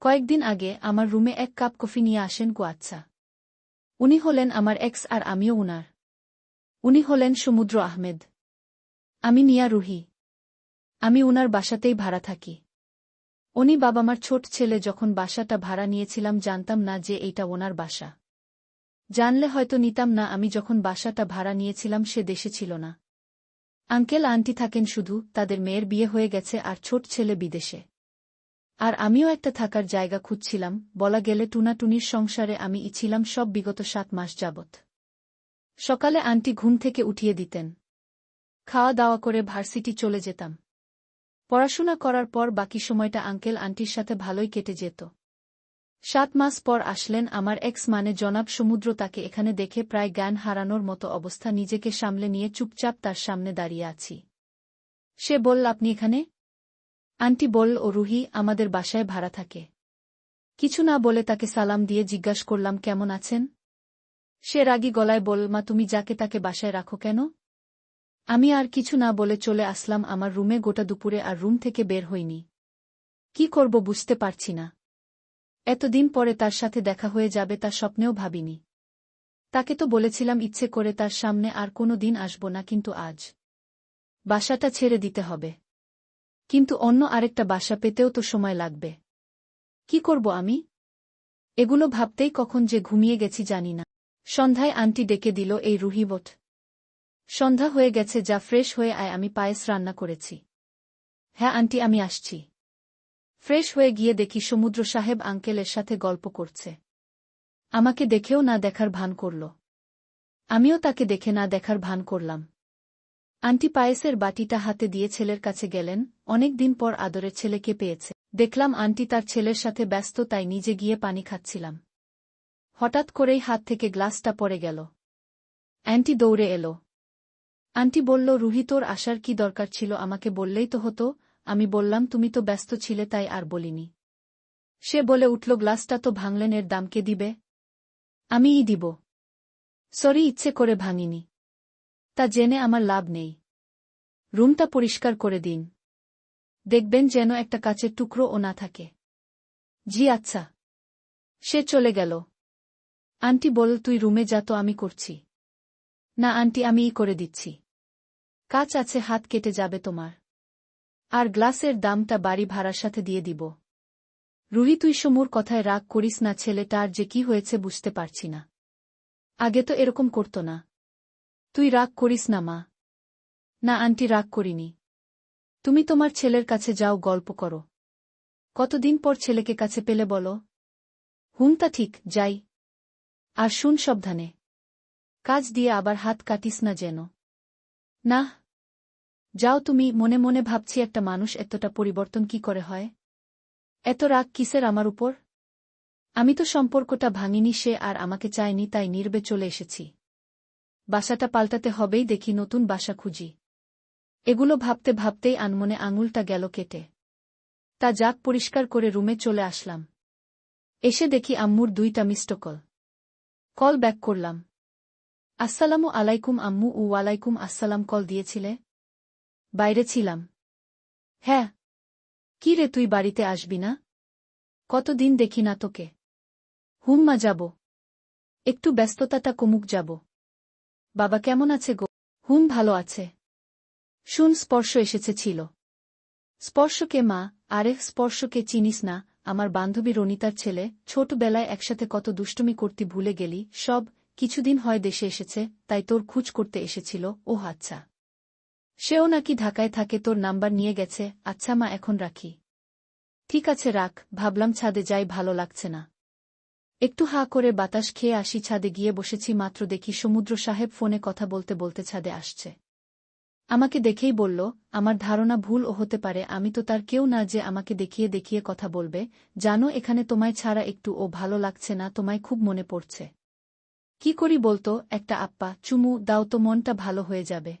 কয়েকদিন আগে আমার রুমে এক কাপ কফি নিয়ে আসেন গো আচ্ছা উনি হলেন আমার এক্স আর আমিও উনার। উনি হলেন সমুদ্র আহমেদ। আমি নিয়া রুহি। আমি উনার বাসাতেই ভাড়া থাকি। উনি বাবা বাবামার ছোট ছেলে যখন বাসাটা ভাড়া নিয়েছিলাম জানতাম না যে এইটা ওনার বাসা। জানলে হয়তো নিতাম না আমি যখন বাসাটা ভাড়া নিয়েছিলাম সে দেশে ছিল না। আঙ্কেল আন্টি থাকেন শুধু, তাদের মেয়ের বিয়ে হয়ে গেছে আর ছোট ছেলে বিদেশে। আর আমিও একটা থাকার জায়গা খুঁজছিলাম, বলা গেলে টুনাটুনির সংসারে আমি ইছিলাম সব বিগত সাত মাস যাবৎ। সকালে আন্টি ঘুম থেকে উঠিয়ে দিতেন। খাওয়া দাওয়া করে ভার্সিটি চলে যেতাম। পড়াশোনা করার পর বাকি সময়টা আঙ্কেল আন্টির সাথে ভালোই কেটে যেত। সাত মাস পর আসলেন আমার এক্স মানে জনাব সমুদ্র তাকে এখানে দেখে প্রায় জ্ঞান হারানোর মতো অবস্থা নিজেকে সামলে নিয়ে চুপচাপ তার সামনে দাঁড়িয়ে আছি। সে বলল, আপনি এখানে? আন্টি বলল ও রুহি আমাদের বাসায় ভাড়া থাকে। কিছু না বলে তাকে সালাম দিয়ে জিজ্ঞাস করলাম, কেমন আছেন? সে রাগি গলায় বল, মা, তুমি যাকে তাকে বাসায় রাখো কেন? আমি আর কিছু না বলে চলে আসলাম, আমার রুমে গোটা দুপুরে আর রুম থেকে বের হইনি। কি করব বুঝতে পারছি না। এতদিন পরে তার সাথে দেখা হয়ে যাবে তা স্বপ্নেও ভাবিনি। তাকে তো বলেছিলাম ইচ্ছে করে তার সামনে আর কোনো দিন আসব না, কিন্তু আজ বাসাটা ছেড়ে দিতে হবে। কিন্তু অন্য আরেকটা বাসা পেতেও তো সময় লাগবে। কি করব আমি? এগুলো ভাবতেই কখন যে ঘুমিয়ে গেছি জানি না। সন্ধ্যায় আন্টি ডেকে দিল এই রুহিবট সন্ধ্যা হয়ে গেছে, যা ফ্রেশ হয়ে আয়, আমি পায়েস রান্না করেছি। হ্যাঁ আন্টি, আমি আসছি। ফ্রেশ হয়ে গিয়ে দেখি সমুদ্র সাহেব আঙ্কেলের সাথে গল্প করছে। আমাকে দেখেও না দেখার ভান করল। আমিও তাকে দেখে না দেখার ভান করলাম। আন্টি পায়েসের বাটিটা হাতে দিয়ে ছেলের কাছে গেলেন, অনেক দিন পর আদরের ছেলেকে পেয়েছে। দেখলাম আন্টি তার ছেলের সাথে ব্যস্ত, তাই নিজে গিয়ে পানি খাচ্ছিলাম। হঠাৎ করেই হাত থেকে গ্লাসটা পড়ে গেল। অ্যান্টি দৌড়ে এলো। আন্টি বলল, রুহি, তোর আসার কি দরকার ছিল? আমাকে বললেই তো হতো। আমি বললাম, তুমি তো ব্যস্ত ছিলে, তাই আর বলিনি। সে বলে উঠল, গ্লাসটা তো ভাঙলেন, এর দামকে দিবে? আমিই দিব। সরি, ইচ্ছে করে ভাঙিনি। তা জেনে আমার লাভ নেই। রুমটা পরিষ্কার করে দিন। দেখবেন যেন একটা কাচের টুকরো ও না থাকে। জি আচ্ছা। সে চলে গেল। আন্টি বল তুই রুমে যা, তো আমি করছি। না, আন্টি আমিই করে দিচ্ছি। কাজ আছে, হাত কেটে যাবে তোমার। আর গ্লাসের দামটা বাড়ি ভাড়ার সাথে দিয়ে দিব। রুহি, তুই সমুর কথায় রাগ করিস না, ছেলেটার যে কি হয়েছে বুঝতে পারছি না। আগে তো এরকম করত না। তুই রাগ করিস না, মা। না, আন্টি, রাগ করিনি। তুমি তোমার ছেলের কাছে যাও, গল্প করো। কতদিন পর ছেলেকে কাছে পেলে বলো? হুম, তা ঠিক, যাই। আর শুন সাবধানে। কাজ দিয়ে আবার হাত কাটিস না যেন। না। যাও তুমি, মনে মনে ভাবছি একটা মানুষ এতটা পরিবর্তন কি করে হয়? এত রাগ কিসের আমার উপর? আমি তো সম্পর্কটা ভাঙিনি, সে আর আমাকে চায়নি, তাই নির্বে চলে এসেছি। বাসাটা পাল্টাতে হবেই, দেখি নতুন বাসা খুঁজি। এগুলো ভাবতে ভাবতেই আনমনে আঙুলটা গেল কেটে। তা যাক, পরিষ্কার করে রুমে চলে আসলাম। এসে দেখি আম্মুর দুইটা মিষ্ট কল। কল ব্যাক করলাম। আসসালামু আলাইকুম আম্মু ও ওয়ালাইকুম আসসালাম কল দিয়েছিলে? বাইরে ছিলাম। হ্যাঁ। কি রে তুই বাড়িতে আসবি না? কতদিন দেখি না তোকে। হুম মা, যাব। একটু ব্যস্ততাটা কমুক, যাব। বাবা কেমন আছে গো? হুম ভালো আছে। শুন, স্পর্শ এসেছে, ছিল। স্পর্শকে মা আরে স্পর্শকে চিনিস না, আমার বান্ধবী রনিতার ছেলে, ছোটবেলায় একসাথে কত দুষ্টুমি করতে ভুলে গেলি, সব কিছুদিন হয় দেশে এসেছে, তাই তোর খুঁজ করতে এসেছিল, ও আচ্ছা। সেও নাকি ঢাকায় থাকে, তোর নাম্বার নিয়ে গেছে আচ্ছা মা, এখন রাখি। ঠিক আছে, রাখ, ভাবলাম ছাদে যাই, ভালো লাগছে না। একটু হা করে বাতাস খেয়ে আসি ছাদে গিয়ে বসেছি মাত্র দেখি সমুদ্র সাহেব ফোনে কথা বলতে বলতে ছাদে আসছে। আমাকে দেখেই বলল, আমার ধারণা ভুল ও হতে পারে, আমি তো তার কেউ না যে আমাকে দেখিয়ে দেখিয়ে কথা বলবে। জানো, এখানে তোমায় ছাড়া একটু ও ভালো লাগছে না, তোমায় খুব মনে পড়ছে। কি করি বলতো, একটা আপ্পা, চুমু, দাও তো মনটা ভালো হয়ে যাবে।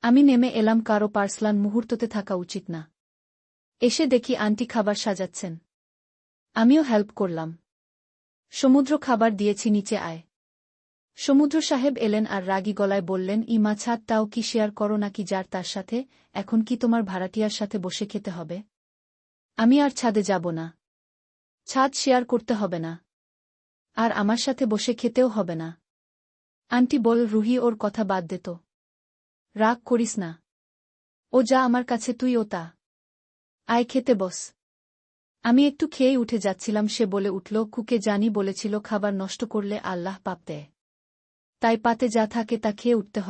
আমি নেমে এলাম কারও পার্সলান মুহূর্ততে থাকা উচিত না। এসে দেখি আন্টি খাবার সাজাচ্ছেন। আমিও হেল্প করলাম। সমুদ্র খাবার দিয়েছি, নিচে আয়। সমুদ্র সাহেব এলেন আর রাগী গলায় বললেন, ইমা ছাদটাও কি শেয়ার করো নাকি যার তার সাথে? এখন কি তোমার ভাড়াটিয়ার সাথে বসে খেতে হবে? আমি আর ছাদে যাব না। ছাদ শেয়ার করতে হবে না। আর আমার সাথে বসে খেতেও হবে না। আন্টি বল, রুহি ওর কথা বাদ দে তো। রাগ করিস না। ও যা আমার কাছে, তুই ও তা। আয়, খেতে বস। আমি একটু খেয়ে উঠে যাচ্ছিলাম, সে বলে উঠল, কুকে জানি বলেছিল, খাবার নষ্ট করলে আল্লাহ পাপ দেয়। তাই পাতে যা থাকে তা খেয়ে উঠতে হয়।